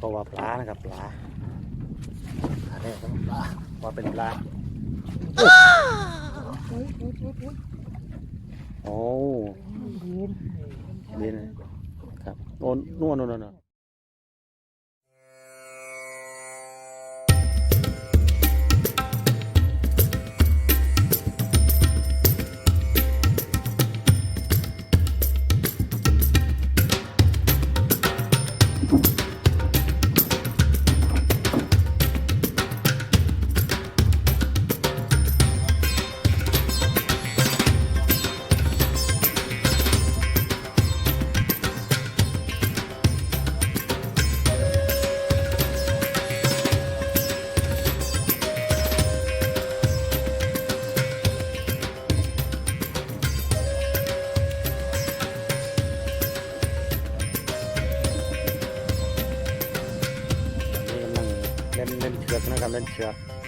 ก็ว่าปลานะครับปลาอันนี้ก็ปลาว่าเป็นปลาโอ้ดีนะครับโน่นนู่นนู่นนู่ นนี่กำ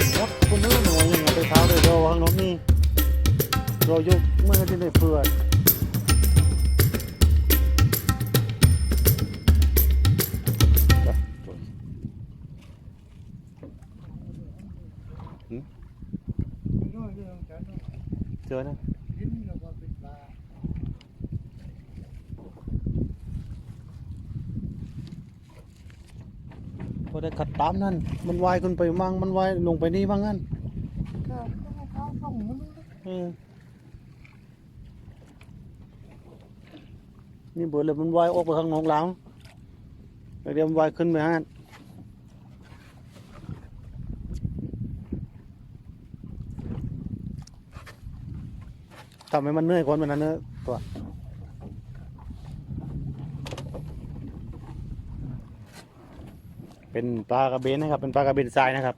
ำหมดคนนู้นหน่อยยังไงไปเท้าเลยเราข้างนอกนี่เรายกเมื่อที่ได้เฟื่อามนั่น มันวายขึ้นไปมั่งมันวายลงไปนี่บ้างงั้นเออนี่เบิดเลยมันวายออกไปข้างนอกแล้วแล้วเดี๋ยวมันวายขึ้นไปฮะทำให้มันเหนื่อยคนมันนั้นเนอะตัว เป็นปลากระเบนนะครับ เป็นปลากระเบนทรายนะครับ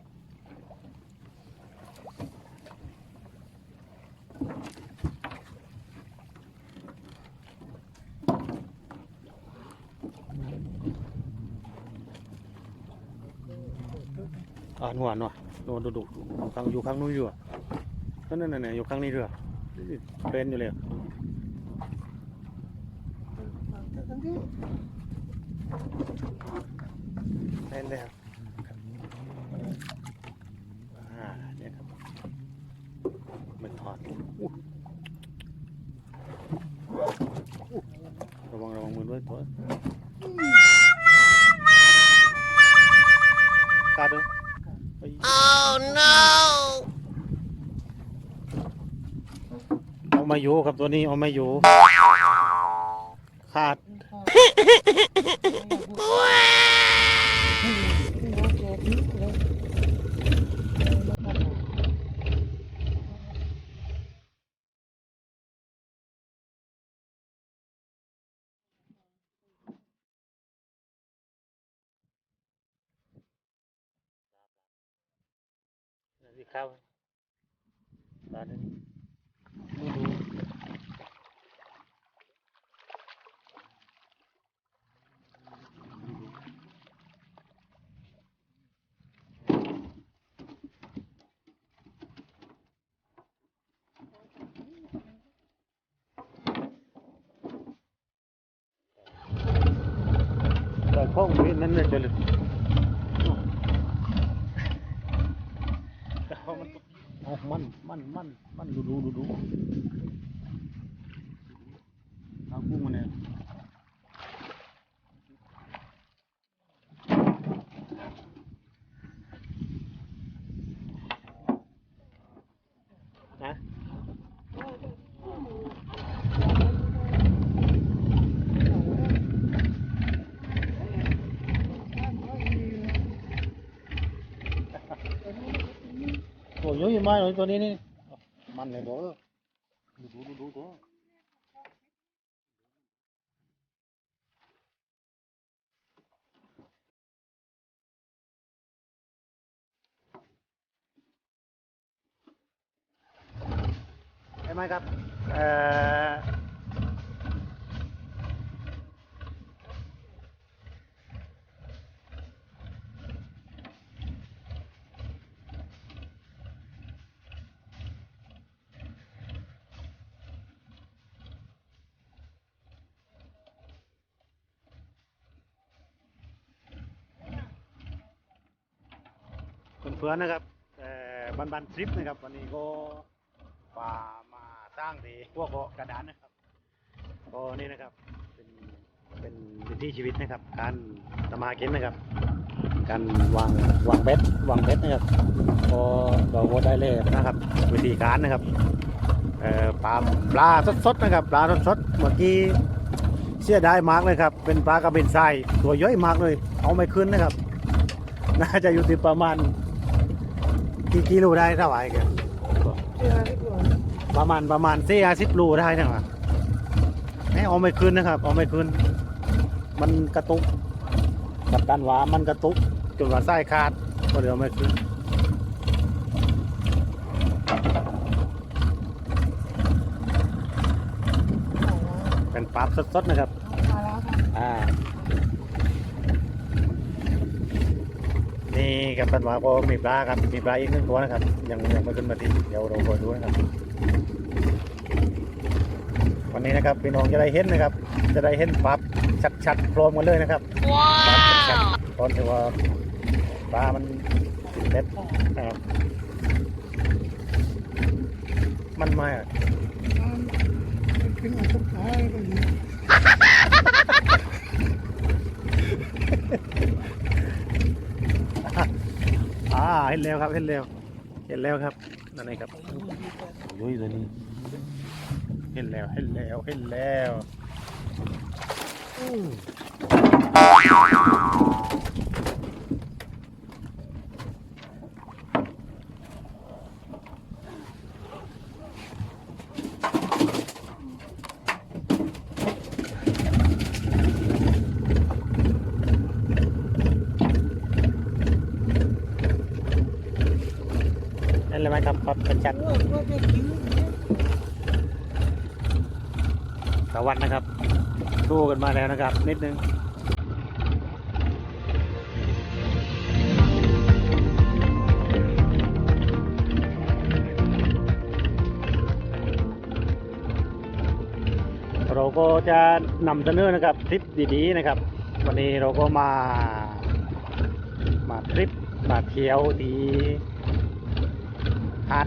อ่านหัวหน่อยโดนดุดุข้างอยู่ข้างนู้นอยู่นั่นนั่นนั่นอยู่ข้างนี้ด้วยเป็นอยู่เลยอะเป็นเลยครับอ่าเนี่ยครับมันถอดอุ๊ยระวังระวังมือด้วยตัว ขาดเลยไป Oh no! เอามาอยู่ครับตัวนี้เอามาอยู่ขาด สิครับตอนนี้ดูดูแต่ข้องนี้นั่นเลยจะเลยเอามันเอามันมันมัน มันดูดูดูดูเอากุ้งม làm này đó đủ đủ đủ đó em ai gặp ờ, เอ่อเพื่อนๆนะครับเอ่บันบันทริปนะครับ วันนี้ก็มามาสร้างที่พวกเกาะกระดานนะครับก็นี่นะครับเป็นเป็นวิถีชีวิตนะครับ การทำมาหากินนะครับ การวางวางเบ็ดวางเบ็ดนะครับก็เราก็ได้เลยนะครับ วิธีการนะครับปลาปลาสดๆนะครับ ปลาสดๆเมื่อกี้เสียดายมากเลยครับ เป็นปลากระเบนทรายตัวย่อยมากเลย เอาไม่ขึ้นนะครับ น่าจะอยู่ที่ประมาณ กี่กิโลได้เท่าไหร่แกประมาณประมาณสี่สิบโลได้นะครับให้เอาไม่ขึ้นนะครับ เอาไม่ขึ้นมันกระตุกกับด้านหวามันกระตุกจนว่าไส้ขาดก็เดี๋ยวไม่ขึ้นเป็นปลาสดๆนะครับอ่า นี่กับตันหวาก็มีปลาครับ มีปลาอีกหนึ่งตัวนะครับ ยังยังไม่ขึ้นมาทีเดี๋ยวเราคอยดูนะครับ วันนี้นะครับพี่น้องจะได้เห็นนะครับ จะได้เห็นปลาชัดๆพร้อมกันเลยนะครับปลาชัดๆตอนที่ว่าปลามันเล็ดนะครับมันมาอะขึ้นมาสุดท้ายก็อยู่ เห็นแล้วครับเห็นแล้ว เห็นแล้วครับนั่นเองครับโอ้ยตัวนี้เห็นแล้วเห็นแล้วเห็นแล้วอู้เครับครับชัดว่าว่าจะคิ้วเนี่ยๆตะวันนะครับสู้กันมาแล้วนะครับ นิดนึงเราก็จะนำเสนอนะครับทริปดีๆนะครับ วันนี้เราก็มา มาทริปมาเที่ยวที่ หาด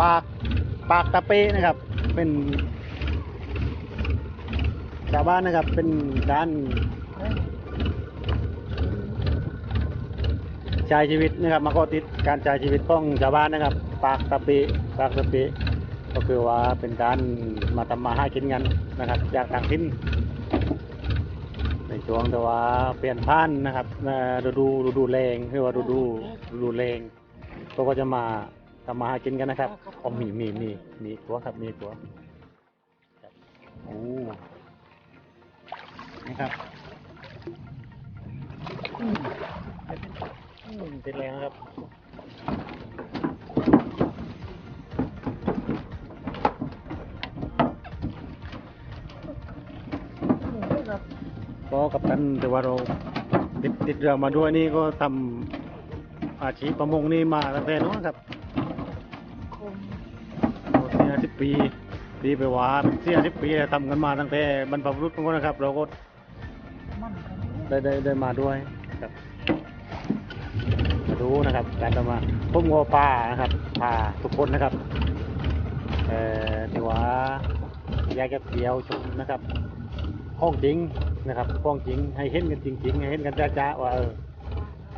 ปากปากตะเปนะครับ เป็นชาวบ้านนะครับ เป็นการใช้ชีวิตนะครับมาก็ติดการใช้ชีวิตของชาวบ้านนะครับ ปากตะเปปากตะเปก็คือว่าเป็นการมาทำมาหากินกันนะครับ จากต่างถิ่นในช่วงแต่ว่าเปลี่ยนพันนะครับฤดูฤดูแรงคือว่าฤดูฤดูแรงเขาก็จะมา ทำมาหากินกันนะครับอ๋อมีมีมีมีตัวครับมีตัวครับโอ้นี่ครับอืมอืมติดแรงนะครับก็กับตันแต่ว่าเราติดติดเรือมาด้วยนี่ก็ทำอาชีพประมงนี่มาตั้งแต่นู้นครับคม สี่สิบปีปีไปว่าสี่สิบปีทำกันมาตั้งแต่บรรพบุรุษของเรานะครับ เราก็ได้ได้ได้มาด้วยครับมาดูนะครับการทำมาพุ่มงัวปลานะครับพาทุกคนนะครับเอ่อที่ว่าอยากจะเที่ยวชมนะครับห้องจริงนะครับห้องจริงให้เห็นกันจริงๆให้เห็นกันจ้าๆว่าเออ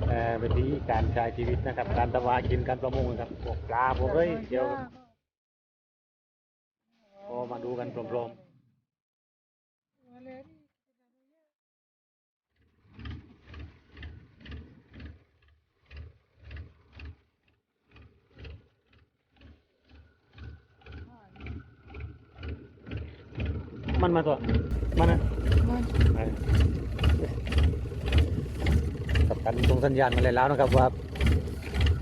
เอ่อวิธีการใช้ชีวิตนะครับ การทำมาหากินการประมงนะครับพวกปลาพวกเอ้ยเดี๋ยว พอมาดูกันพร้อมๆมาเลยมันมาตัวมันนะมันกับกันตรงสัญญาณมาเลยแล้วนะครับว่า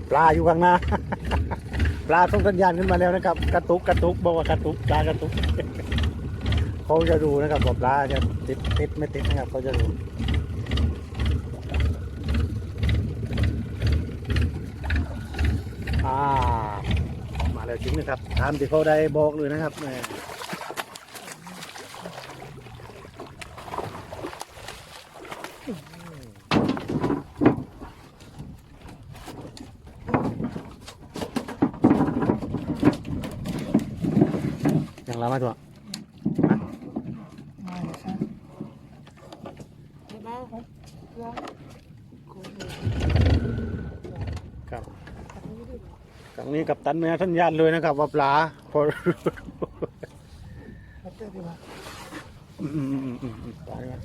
ปลาอยู่ข้างหน้าปป ลาส่งสัญญาณขึ้นมาแล้วนะครับ กระตุกกระตุกบอกว่ากระตุกปลากระตุกเขาจะดูนะครับว่าปลาจะติดติดไม่ติดนะครับเขาจะดูอ่ามาแล้วจริงนะครับตามที่เขาได้บอกเลยนะครับ ม่ยังละมาตัวมาเลยซะครับครั้งนี้กับตันไม่ให้สัญญาณเลยนะครับว่าปลาพอมาเตะดีกว่าอืมอืมอืมอืมอืมไปครับ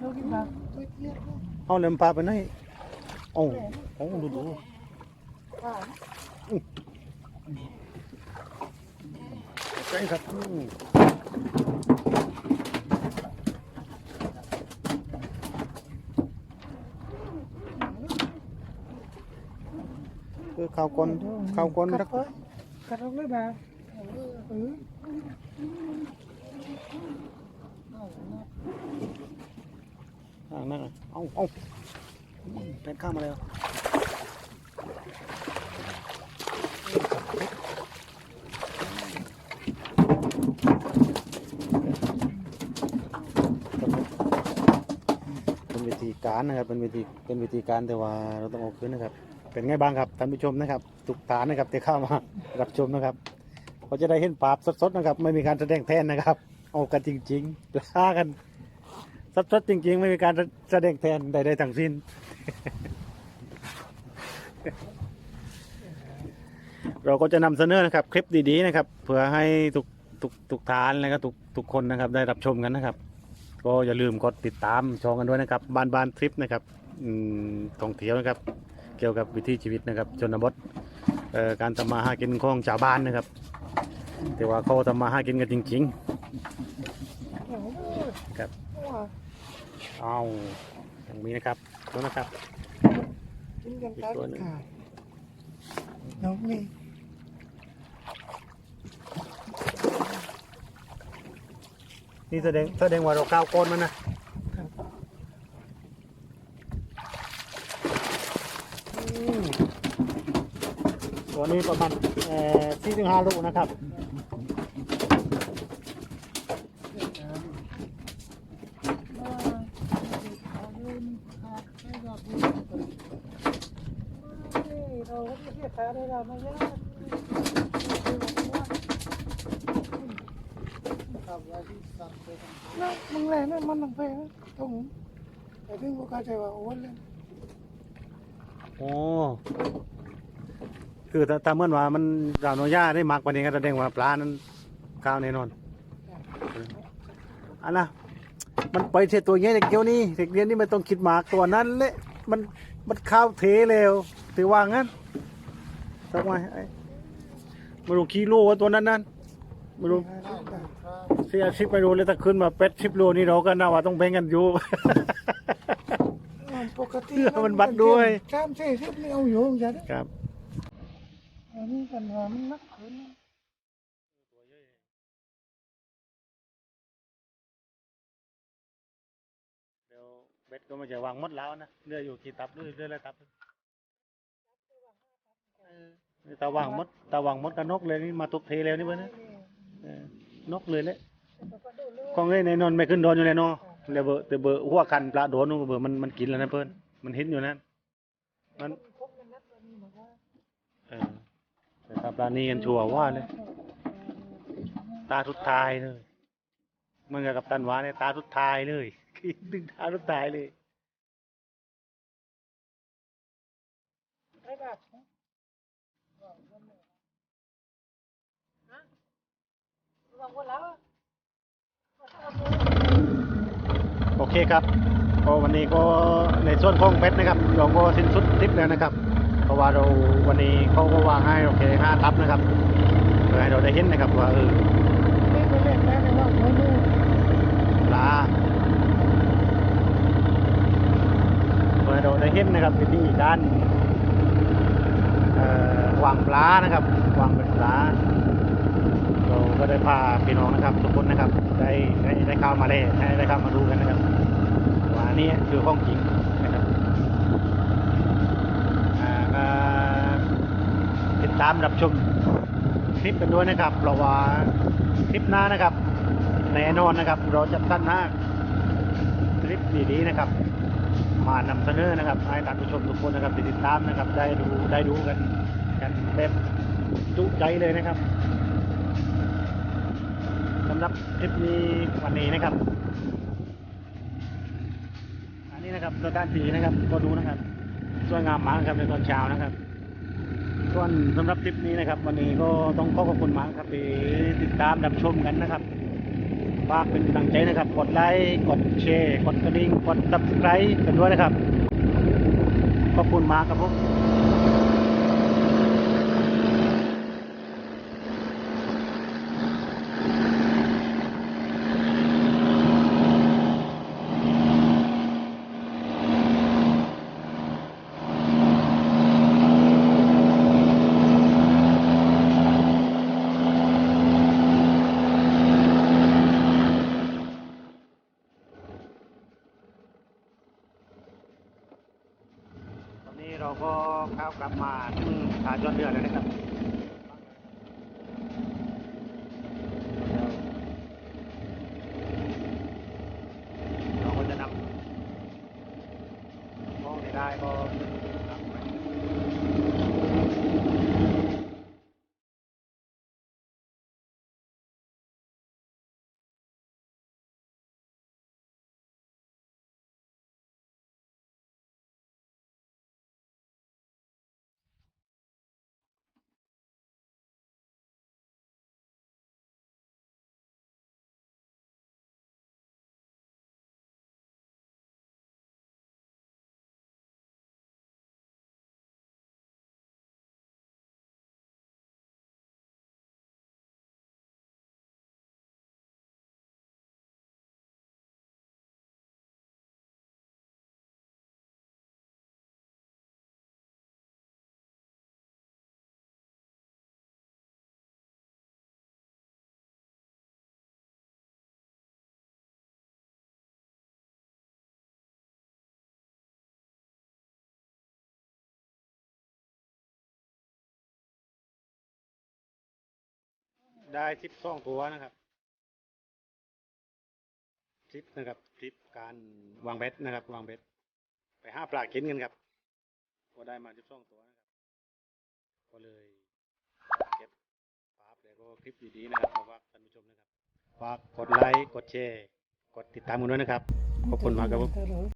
เรากินมาตัวเล็กเอาเริ่มปลาไปไหนโอ้โอ้ดูดูป้า ใช่ครับคือข้าวกลนข้าวกลนกัรัดกไปกัดออกเลยนะเอออ่านั่นน่ะเอาเอาเป็นข้ามมาแล้วเป็นวิธี การนะครับเป็นวิธีเป็นวิธีการแต่ว่าเราต้องเอาคืนนะครับ เป็นไงบ้างครับท่านผู้ชมนะครับทุกฐานนะครับที่เข้ามารับชมนะครับเขาจะได้เห็นภาพสดๆนะครับ ไม่มีการแสดงแทนนะครับ เอากันจริงๆปลากันสดๆจริง ๆ ไม่มีการแสดงแทนใดๆทั้งสิ้นเราก็จะนำเสนอนะครับ คลิปดีๆนะครับเพื่อให้ทุกทุกทุกฐานและก็ทุกทุกคนนะครับ ได้รับชมกันนะครับ ก็อย่าลืมกดติดตามชมกันด้วยนะครับบ้านบ้านทริปนะครับอืมท่องเที่ยวนะครับ เกี่ยวกับวิถีชีวิตนะครับชนบทเอ่อการทำมาหากินของชาวบ้านนะครับ แต่ว่าเขาทำมาหากินกันจริงครับๆเอาอย่างนี้นะครับดูนะครับกินกันตายกันน้องนี่ นี่แสดงแสดงว่าเราก้าวก้นมันนะตัวนี้ประมาณสี่ถึงห้าลูกนะครับเราไม่เสียค่าได้เราไม่ยาก นะมึงแรงนะมันหนังเพลงตรงแต่ถึงพวกเขาใจว่าโอ้เลยโอ้คือถ้าถ้าเมื่อว่ามันเราโนย่าได้มากว่านี้ก็แสดงว่าปลานั้นก้าวแน่นอนอันนะมันไปเทตัวเงี้ยเด็กเดียวนี่เด็กเดียวนี่ไม่ต้องคิดมากตัวนั้นเละมันมันข้าวเทเร็วถือว่างั้นทำไมไอ้ไม่รู้กิโลว่าตัวนั้นนั่นไม่รู้ เสียชิปไม่รู้เลยถ้าขึ้นมาเป็ดชิปโลนี่เราก็น่าว่าต้องแบ่งกันอยู่ ปกติมันบัดด้วย สามสี่สิบนี่เอาอยู่จ้ะครับ อันนี้ปัญหามันนักขึ้นเดี๋ยวเบ็ดก็ไม่จะวางหมดแล้วนะเรืออยู่กี่ตับเรื่อยเรื่อยแล้วตับเออตาวางหมดตาวางหมดกับนกเลยนี่มาตุกเทแล้วนี่เพื่อนนะเออนกเลยเลย ของเอ้ยในนอนไม่ขึ้นโดนอยู่เลยเนาะเดี๋ยวเบอร์เดี๋ยวเบอร์หัวคันปลาโดนนู่นเบอร์มันมันกินแล้วนะเพื่อนมันหินอยู่นั่นมันเออแต่ถ้าปลานี้กันชัวร์ว่าเลยตาทุดทายเลยเหมันกับตันวาเนี่ยตาทุดทายเลยดึงตาทุดทายเลยได้แบบ โอเคครับก็วันนี้ก็ในส่วนของเพชรนะครับเราก็สิ้นสุดทริปแล้วนะครับ เพราะว่าเราวันนี้เขาก็วางให้โอเคห้าทับนะครับเพื่อให้เราได้เห็นนะครับว่าเออไม่ไปเล่นได้ในรอบนี้ปลาเพื่อเราได้เห็นนะครับวิธีการวางปลานะครับ วางเป็นปลา ก็ได้พาพี่น้องนะครับ ทุกคนนะครับ ได้ได้ได้เข้ามาเลยได้ได้เข้ามาดูกันนะครับว่าอันนี้คือห้องจริงนะครับอ่าติดตามรับชมคลิปกันด้วยนะครับเพราะว่าคลิปหน้านะครับแน่นอนนะครับ เราจะตั้งหน้าคลิปดีๆนะครับ มานำเสนอนะครับ ให้ท่านผู้ชมทุกคนนะครับติดตามนะครับ ได้ดูได้ดูกันกันแบบจุใจเลยนะครับ รับคลิปนี้วันนี้นะครับ อันนี้นะครับสถานที่นะครับก็ดูนะครับสวยงามมากครับในตอนเช้านะครับ ส่วนสำหรับคลิปนี้นะครับ วันนี้ก็ต้องขอขอบคุณมากครับที่ติดตามรับชมกันนะครับฝากเป็นกำลังใจนะครับ กดไลค์กดแชร์กดกระดิ่งกด subscribe กันด้วยนะครับขอบคุณมากครับผม เราก็เข้ากลับมาถึงฐานยอดเรือนแล้วนะครับ ได้ทิปสองตัวนะครับทริปนะครับทริปการวางเบ็ดนะครับ วางเบ็ดไปห้าปลากินกันครับก็ได้มาทิปสองตัวนะครับ ก็เลยเก็บภาพแล้วก็คลิปดีๆนะครับมาฝากท่านผู้ชมนะครับฝากกดไลค์กดแชร์กดติดตามกันด้วยนะครับขอบคุณมากครับ